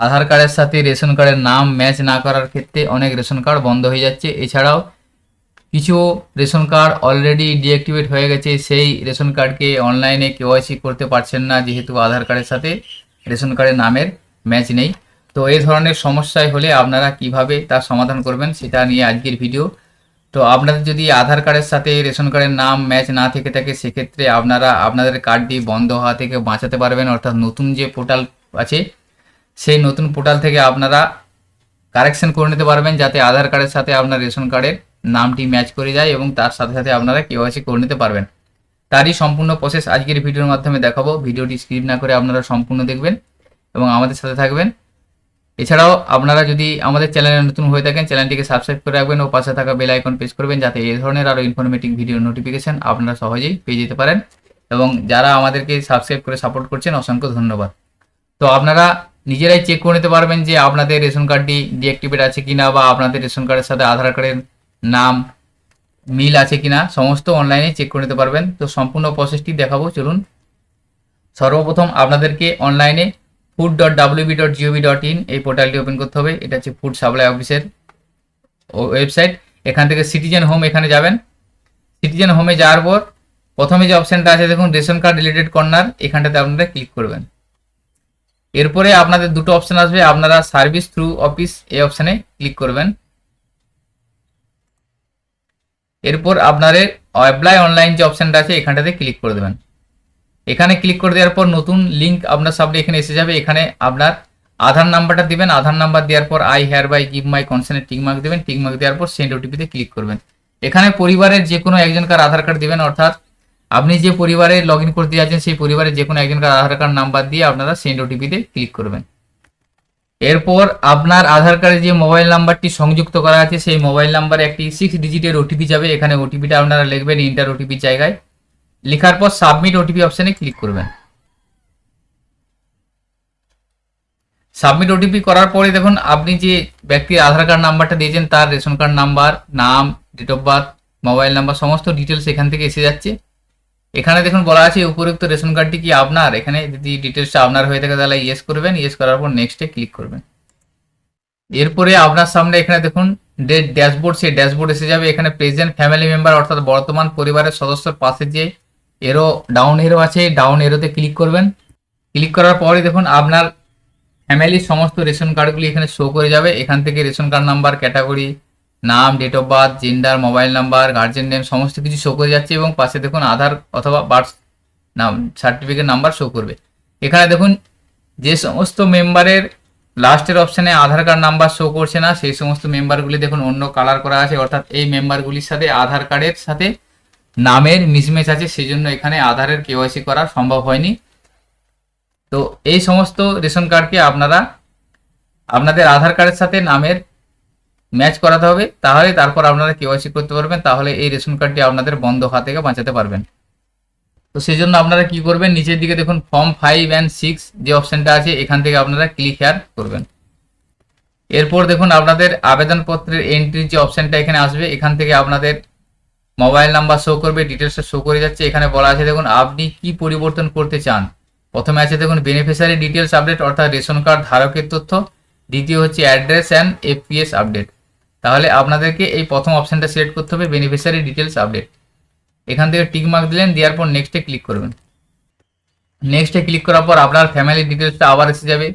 আধার কার্ডের সাথে রেশন কার্ডের নাম ম্যাচ না করার ক্ষেত্রে অনেক রেশন কার্ড বন্ধ হয়ে যাচ্ছে। এছাড়াও কিছু রেশন কার্ড অলরেডি ডিঅ্যাক্টিভেট হয়ে গেছে। সেই রেশন কার্ডকে অনলাইনে কেওয়াইসি করতে পারছেন না, যেহেতু আধার কার্ডের সাথে রেশন কার্ডের নামের ম্যাচ নেই। তো এই ধরনের সমস্যায় হলে আপনারা কীভাবে তার সমাধান করবেন সেটা নিয়ে আজকের ভিডিও তো আপনাদের যদি আধার কার্ডের সাথে রেশন কার্ডের নাম ম্যাচ না থেকে থাকে, সেক্ষেত্রে আপনারা আপনাদের কার্ডটি বন্ধ হওয়া থেকে বাঁচাতে পারবেন। অর্থাৎ নতুন যে পোর্টাল আছে সেই নতুন পোর্টাল থেকে আপনারা কারেকশন করে নিতে পারবেন যাতে আধার কার্ডের সাথে আপনার রেশন কার্ডের নামটি ম্যাচ করে যায় এবং তার সাথে সাথে আপনারা কেওয়াইসি করে নিতে পারবেন। তারই সম্পূর্ণ প্রসেস আজকের ভিডিওর মাধ্যমে দেখাবো। ভিডিওটি স্কিপ না করে আপনারা সম্পূর্ণ দেখবেন এবং আমাদের সাথে থাকবেন। এছাড়াও আপনারা যদি আমাদের চ্যানেলে নতুন হয়ে থাকেন, চ্যানেলটিকে সাবস্ক্রাইব করে রাখবেন ও পাশে থাকা বেল আইকন প্রেস করবেন যাতে এই ধরনের আরও ইনফরমেটিভ ভিডিও নোটিফিকেশন আপনারা সহজেই পেয়ে যেতে পারেন। এবং যারা আমাদেরকে সাবস্ক্রাইব করে সাপোর্ট করছেন, অসংখ্য ধন্যবাদ। তো আপনারা নিজেরাই চেক করে নিতে পারবেন যে আপনাদের রেশন কার্ডটি ডিঅ্যাক্টিভেট আছে কিনা বা আপনাদের রেশন কার্ডের সাথে আধার কার্ডের নাম, মিল আছে কিনা, সমস্ত অনলাইনে চেক করে নিতে পারবেন। তো সম্পূর্ণ প্রসেসটি দেখাবো, চলুন। সর্বপ্রথম আপনাদেরকে অনলাইনে food dot WB dot GOV dot in এই পোর্টালটি ওপেন করতে হবে। এটা হচ্ছে ফুড সাপ্লাই অফিসের ওয়েবসাইট এখান থেকে সিটিজেন হোম এখানে যাবেন। সিটিজেন হোমে যাওয়ার পর প্রথমে যে অপশানটা আছে, দেখুন, রেশন কার্ড রিলেটেড কর্নার এখানটাতে আপনারা ক্লিক করবেন। এরপরে আপনাদের দুটো অপশান আসবে, আপনারা সার্ভিস থ্রু অফিস এই অপশানে ক্লিক করবেন। এরপর আপনাদের অ্যাপ্লাই অনলাইন যে অপশানটা আছে, এখানটাতে ক্লিক করে দেবেন। এখানে ক্লিক করে দেওয়ার পর নতুন লিঙ্ক আপনার সামনে এখানে এসে যাবে। এখানে আপনার আধার নাম্বারটা দিবেন, আধার নাম্বার দেওয়ার পর I hereby give my consent tick mark দেবেন। টিকমার্ক দেওয়ার পর সেন্ড ওটিপিতে ক্লিক করবেন। এখানে পরিবারের যে কোনো একজনকার আধার কার্ড দিবেন, অর্থাৎ আপনি যে পরিবারে লগ ইন করতে যাচ্ছেন, সেই পরিবারের যে কোনো একজনকার আধার কার্ড নাম্বার দিয়ে আপনারা সেন্ড ওটিপিতে ক্লিক করবেন। এরপর আপনার আধার কার্ডে যে মোবাইল নাম্বারটি সংযুক্ত করা আছে, সেই মোবাইল নাম্বারে একটি সিক্স ডিজিটের ওটিপি যাবে। এখানে ওটিপিটা আপনারা লিখবেন ইন্টার ওটিপির জায়গায়। লেখার পর সাবমিট ওটিপি অপশানে ক্লিক করবেন। সাবমিট ওটিপি করার পরে দেখুন, আপনি যে ব্যক্তির আধার কার্ড নাম্বারটা দিয়েছেন, তার রেশন কার্ড নাম্বার নাম date of birth mobile number সমস্ত ডিটেলস এখান থেকে এসে যাচ্ছে। এখানে দেখুন বলা আছে উপযুক্ত রেশন কার্ডটি কি আপনার? এখানে যদি ডিটেলসটা আপনার হয়ে থাকে, তাহলে ইয়েস করবেন ইয়েস করার পর নেক্সটে ক্লিক করবেন। এরপরে আপনার সামনে এখানে দেখুন, যে ড্যাশবোর্ড সেই ড্যাশবোর্ড এসে যাবে। এখানে প্রেজেন্ট ফ্যামিলি মেম্বার অর্থাৎ বর্তমান পরিবারের সদস্যর পাশে যে এরো ডাউন এরো আছে ডাউন এরোতে ক্লিক করবেন। ক্লিক করার পরে দেখুন, আপনার ফ্যামিলির সমস্ত রেশন কার্ডগুলি এখানে শো করে যাবে। এখান থেকে রেশন কার্ড নাম্বার ক্যাটাগরি নাম date of birth gender mobile number guardian name সমস্ত কিছু শো করে যাচ্ছে এবং পাশে দেখুন আধার অথবা বার্থ নাম সার্টিফিকেট নাম্বার শো করবে। এখানে দেখুন, যে সমস্ত মেম্বারের লাস্টের অপশানে আধার কার্ড নাম্বার শো করছে না, সেই সমস্ত মেম্বারগুলি দেখুন অন্য কালার করা আছে, অর্থাৎ এই মেম্বারগুলির সাথে আধার কার্ডের সাথে নামের মিসম্যাচ আছে সেই জন্য এখানে আধারের কেওয়াইসি করা সম্ভব হয়নি। তো এই সমস্ত রেশন কার্ডকে আপনারা, আপনাদের আধার কার্ডের সাথে নামের ম্যাচ করাতে হবে, তাহলে তারপর আপনারা কেওয়াইসি করতে পারবেন, তাহলে এই রেশন কার্ডটি আপনাদের বন্ধ হওয়া থেকে বাঁচাতে পারবেন। তো সেই জন্য আপনারা কি করবেন, নিচের দিকে দেখুন ফর্ম ফাইভ অ্যান্ড সিক্স যে অপশানটা আছে, এখান থেকে আপনারা ক্লিক হেয়ার করবেন। এরপর দেখুন, আপনাদের আবেদনপত্রের এন্ট্রির যে অপশানটা এখানে আসবে, এখান থেকে আপনাদের মোবাইল নাম্বার শো করবে ডিটেলসটা শো করে যাচ্ছে। এখানে বলা আছে, দেখুন, আপনি কি পরিবর্তন করতে চান? প্রথমে আছে, দেখুন বেনিফিশিয়ারি ডিটেলস আপডেট অর্থাৎ রেশন কার্ড ধারকের তথ্য। দ্বিতীয় হচ্ছে অ্যাড্রেস অ্যান্ড এফপিএস আপডেট তাহলে আপনাদেরকে এই প্রথম অপশানটা সিলেক্ট করতে হবে বেনিফিশিয়ারি ডিটেলস আপডেট এখান থেকে টিক মার্ক দিলেন, দেওয়ার পর নেক্সটে ক্লিক করবেন। নেক্সটে ক্লিক করার পর আপনার ফ্যামিলি ডিটেলসটা আবার এসে যাবে।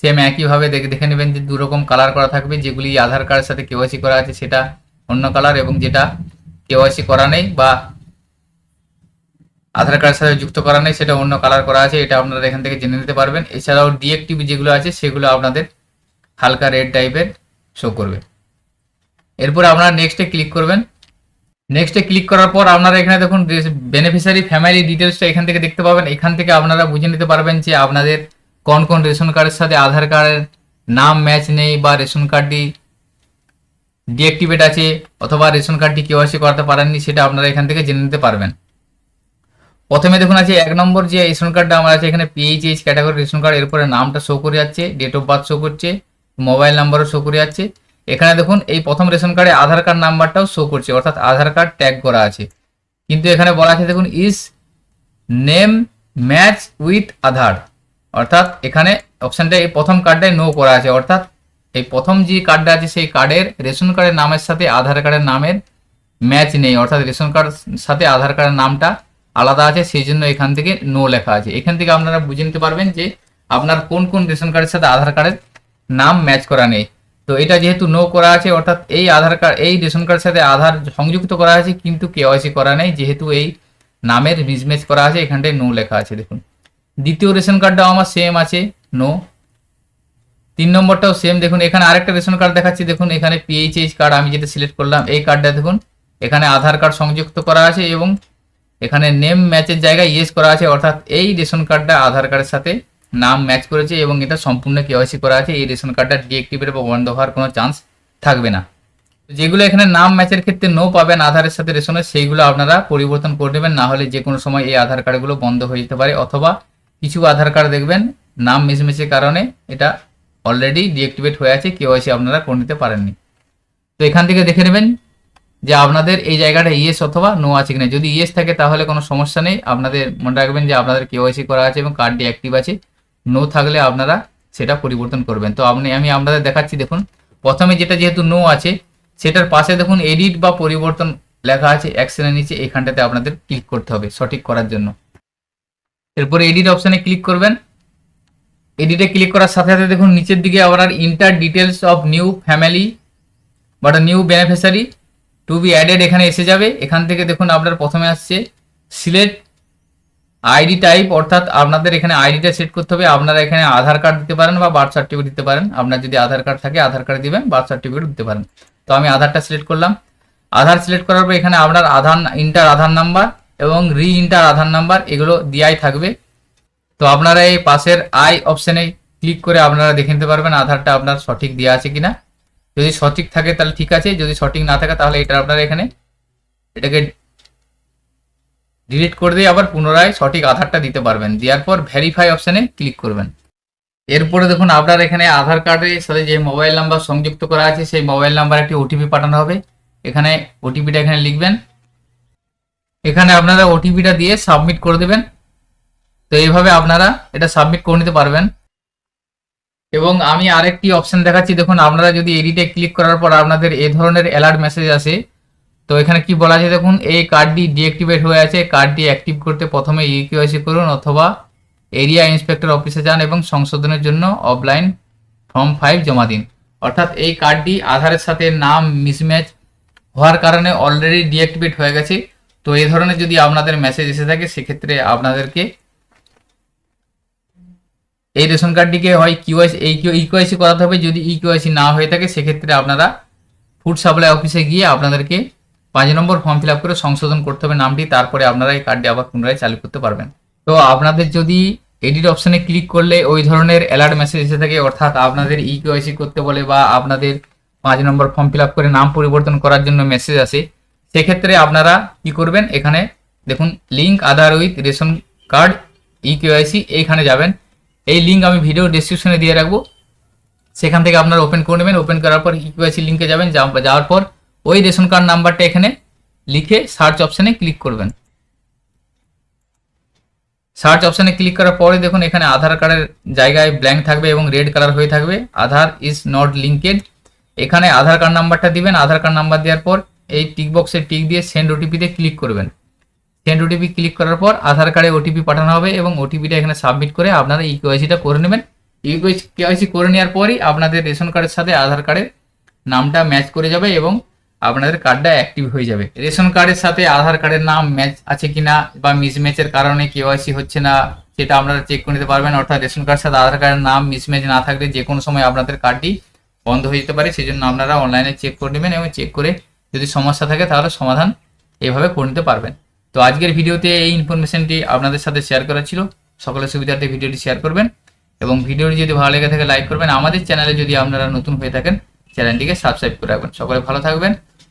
সেম একইভাবে দেখে দেখে নেবেন যে দু রকম কালার করা থাকবে, যেগুলি আধার কার্ডের সাথে কেওয়াইসি করা আছে, সেটা অন্য কালার এবং যেটা কেওয়াইসি করা নেই বা আধার কার্ডের সাথে যুক্ত করা নেই, সেটা অন্য কালার করা আছে, এটা আপনারা এখান থেকে জেনে নিতে পারবেন। এছাড়াও ডিএক্টিভি যেগুলো আছে, সেগুলো আপনাদের হালকা রেড টাইপের শো করবে। এরপর আপনারা নেক্সটে ক্লিক করবেন। নেক্সটে ক্লিক করার পর আপনারা এখানে দেখুন বেনিফিশিয়ারি ফ্যামিলি ডিটেলসটা এখান থেকে দেখতে পাবেন। এখান থেকে আপনারা বুঝে নিতে পারবেন যে আপনাদের কোন কোন রেশন কার্ডের সাথে আধার কার্ডের নাম ম্যাচ নেই বা রেশন কার্ডটি ডিঅ্যাক্টিভেট আছে অথবা রেশন কার্ডটি কেওয়াইসি করাতে পারেননি, সেটা আপনারা এখান থেকে জেনে নিতে পারবেন। প্রথমে দেখুন আছে এক নম্বর যে রেশন কার্ডটা আমার আছে, এখানে পিএইচএইচ ক্যাটাগরি রেশন কার্ড এরপরে নামটা শো করে যাচ্ছে ডেট অফ বার্থ শো করছে মোবাইল নাম্বারও শো করে যাচ্ছে। এখানে দেখুন, এই প্রথম রেশন কার্ডে আধার কার্ড নাম্বারটাও শো করছে, অর্থাৎ আধার কার্ড ট্যাগ করা আছে। কিন্তু এখানে বলা আছে, দেখুন is name match with Aadhaar. অর্থাৎ এখানে অপশানটা এই প্রথম কার্ডটায় নো করা আছে। অর্থাৎ এই প্রথম যে কার্ডটা আছে, সেই কার্ডের রেশন কার্ডের নামের সাথে আধার কার্ডের নামের ম্যাচ নেই। অর্থাৎ রেশন কার্ড সাথে আধার কার্ডের নামটা আলাদা আছে, সেই জন্য এখান থেকে নো লেখা আছে। এখান থেকে আপনারা বুঝে নিতে পারবেন যে আপনার কোন কোন রেশন কার্ডের সাথে আধার কার্ডের নাম ম্যাচ করা নেই। তো এটা যেহেতু নো করা আছে, অর্থাৎ এই আধার কার্ড এই রেশন কার্ডের সাথে আধার সংযুক্ত করা আছে, কিন্তু কেওয়াইসি করা নেই, যেহেতু এই নামের মিসম্যাচ করা আছে, এখানটায় নো লেখা আছে, দেখুন। দ্বিতীয় রেশন কার্ডটাও আমার সেম আছে নো তিন নম্বরটাও সেম দেখুন, এখানে আরেকটা রেশন কার্ড দেখাচ্ছি, দেখুন, এখানে পিএইচএইচ কার্ড আমি যেটা সিলেক্ট করলাম, এই কার্ডটা দেখুন, এখানে আধার কার্ড সংযুক্ত করা আছে এবং এখানে নেম ম্যাচের জায়গায় ইয়েস করা আছে, অর্থাৎ এই রেশন কার্ডটা আধার কার্ডের সাথে নাম ম্যাচ করেছে এবং এটা সম্পূর্ণ কেওয়াইসি করা আছে। এই রেশন কার্ডটা ডিএক্টিভেট বা বন্ধ হওয়ার কোনো চান্স থাকবে না। যেগুলো এখানে নাম ম্যাচের ক্ষেত্রে নো পাবেন, আধারের সাথে রেশনের, সেইগুলো আপনারা পরিবর্তন করে নেবেন। না হলে যে কোনো সময় এই আধার কার্ডগুলো বন্ধ হয়ে যেতে পারে অথবা কিছু আধার কার্ড দেখবেন, নাম মিসমেচের কারণে এটা অলরেডি ডিএক্টিভেট হয়ে আছে কেওয়াইসি আপনারা করে নিতে পারেননি। তো এখান থেকে দেখে নেবেন যে আপনাদের এই জায়গাটা ইয়েস অথবা নো আছে কিনা। যদি ইয়েস থাকে তাহলে কোনো সমস্যা নেই। আপনাদের মনে রাখবেন যে আপনাদের কেওয়াইসি করা আছে এবং কার্ডটি অ্যাক্টিভ আছে। নো থাকলে আপনারা সেটা পরিবর্তন করবেন। তো আপনি, আমি আপনাদের দেখাচ্ছি, দেখুন, প্রথমে যেটা যেহেতু নো আছে, সেটার পাশে দেখুন এডিট বা পরিবর্তন লেখা আছে অ্যাকশনের নিচে, এখানটাতে আপনাদের ক্লিক করতে হবে সঠিক করার জন্য। এরপরে এডিট অপশানে ক্লিক করবেন। এডিটে ক্লিক করার সাথে সাথে দেখুন, নিচের দিকে আপনার enter details of new family but new beneficiary to be added এখানে এসে যাবে। এখান থেকে দেখুন, আপনার প্রথমে আসছে সিলেক্ট আইডি টাইপ অর্থাৎ আপনাদের এখানে আইডিটা সেট করতে হবে। আপনারা এখানে আধার কার্ড দিতে পারেন বা বার্থ সার্টিফিকেট দিতে পারেন। আপনার যদি আধার কার্ড থাকে, আধার কার্ড দিবেন বার্থ সার্টিফিকেট দিতে পারেন। তো আমি আধারটা সিলেক্ট করলাম। আধার সিলেক্ট করার পর এখানে আপনার আধার ইন্টার আধার নাম্বার এবং রি ইন্টার আধার নাম্বার এগুলো দিয়াই থাকবে। তো আপনারা এই পাশের আই অপশনে ক্লিক করে আপনারা দেখে নিতে পারবেন আধারটা আপনার সঠিক দেওয়া আছে কিনা। যদি সঠিক থাকে তাহলে ঠিক আছে, যদি সঠিক না থাকে তাহলে এটা আপনারা এখানে, এটাকে ডিলিট করে দিয়ে আবার পুনরায় সঠিক আধারটা দিতে পারবেন। দেওয়ার পর ভেরিফাই অপশানে ক্লিক করবেন। এরপরে দেখুন আপনার এখানে আধার কার্ডের সাথে যে মোবাইল নাম্বার সংযুক্ত করা আছে, সেই মোবাইল নাম্বার একটি ওটিপি পাঠানো হবে। এখানে ওটিপিটা এখানে লিখবেন। এখানে আপনারা ওটিপিটা দিয়ে সাবমিট করে দেবেন। তো এইভাবে আপনারা এটা সাবমিট করে নিতে পারবেন। এবং আমি আরেকটি অপশন দেখাচ্ছি। দেখুন, আপনারা যদি এডিটে ক্লিক করার পর আপনাদের এ ধরনের অ্যালার্ট মেসেজ আসে তো এখানে কি বলা আছে দেখুন, এই কার্ডটি ডিঅ্যাক্টিভেট হয়ে আছে। কার্ডটি অ্যাক্টিভ করতে প্রথমে ইউকিওআইসি করুন অথবা এরিয়া ইন্সপেক্টর অফিসে যান এবং সংশোধনের জন্য অফলাইন ফর্ম ফাইভ জমা দিন। অর্থাৎ এই কার্ডটি আধারের সাথে নাম মিসম্যাচ হওয়ার কারণে অলরেডি ডিঅ্যাক্টিভেট হয়ে গেছে। তো এই ধরনের যদি আপনাদের মেসেজ এসে থাকে, সেক্ষেত্রে আপনাদেরকে এই রেশন কার্ডটিকে হয় কিউআইসি এই ইকিউআইসি করাতে হবে। যদি ইকিউআইসি না হয়ে থাকে, সেক্ষেত্রে আপনারা ফুড সাপ্লাই অফিসে গিয়ে আপনাদেরকে পাঁচ নম্বর ফর্ম ফিল করে সংশোধন করতে হবে নামটি, তারপরে আপনারা এই কার্ডটি আবার পুনরায় চালু করতে পারবেন। তো আপনাদের যদি এডিট অপশনে ক্লিক করলে ওই ধরনের অ্যালার্ট মেসেজ এসে থাকে, অর্থাৎ আপনাদের ই কেওয়াইসি করতে বলে বা আপনাদের পাঁচ নম্বর ফর্ম ফিল করে নাম পরিবর্তন করার জন্য মেসেজ আসে, সেক্ষেত্রে আপনারা কি করবেন, এখানে দেখুন link Aadhaar with ration card e KYC এইখানে যাবেন। এই লিঙ্ক আমি ভিডিও ডিসক্রিপশনে দিয়ে রাখব। সেখান থেকে আপনারা ওপেন করে নেবেন। ওপেন করার পর ইকিউআইসি লিঙ্কে যাবেন। যাওয়ার পর ওই রেশন কার্ড নাম্বারটা এখানে লিখে সার্চ অপশানে ক্লিক করবেন। সার্চ অপশানে ক্লিক করার পরে দেখুন এখানে আধার কার্ডের জায়গায় ব্ল্যাঙ্ক থাকবে এবং রেড কালার হয়ে থাকবে। আধার ইজ নট লিঙ্কেড এখানে আধার কার্ড নাম্বারটা দিবেন। আধার কার্ড নাম্বার দেওয়ার পর এই টিক বক্সে টিক দিয়ে সেন্ড ওটিপিতে ক্লিক করবেন। সেন্ড ওটিপি ক্লিক করার পর আধার কার্ডে ওটিপি পাঠানো হবে এবং ওটিপিটা এখানে সাবমিট করে আপনারা ই কেওয়াইসিটা করে নেবেন। ই কেওয়াইসি করে নেওয়ার পরই আপনাদের রেশন কার্ডের সাথে আধার কার্ডের নামটা ম্যাচ করে যাবে এবং আপনাদের কার্ডটা অ্যাক্টিভ হয়ে যাবে। রেশন কার্ডের সাথে আধার কার্ডের নাম ম্যাচ আছে কিনা বা মিসম্যাচের কারণে কেওয়াইসি হচ্ছে না, সেটা আপনারা চেক করে নিতে পারবেন। অর্থাৎ রেশন কার্ডের সাথে আধার কার্ডের নাম মিসম্যাচ না থাকলে যে কোনো সময় আপনাদের কার্ডটি বন্ধ হয়ে যেতে পারে। সেই জন্য আপনারা অনলাইনে চেক করে নেবেন এবং চেক করে যদি সমস্যা থাকে তাহলে সমাধান এভাবে করে নিতে পারবেন। তো আজকের ভিডিওতে এই ইনফরমেশনটি আপনাদের সাথে শেয়ার করা ছিল। সকলের সুবিধার্থে ভিডিওটি শেয়ার করবেন এবং ভিডিওটি যদি ভালো লেগে থাকে লাইক করবেন। আমাদের চ্যানেলে যদি আপনারা নতুন হয়ে থাকেন চ্যানেলটিকে সাবস্ক্রাইব করে রাখবেন। সকলে ভালো থাকবেন।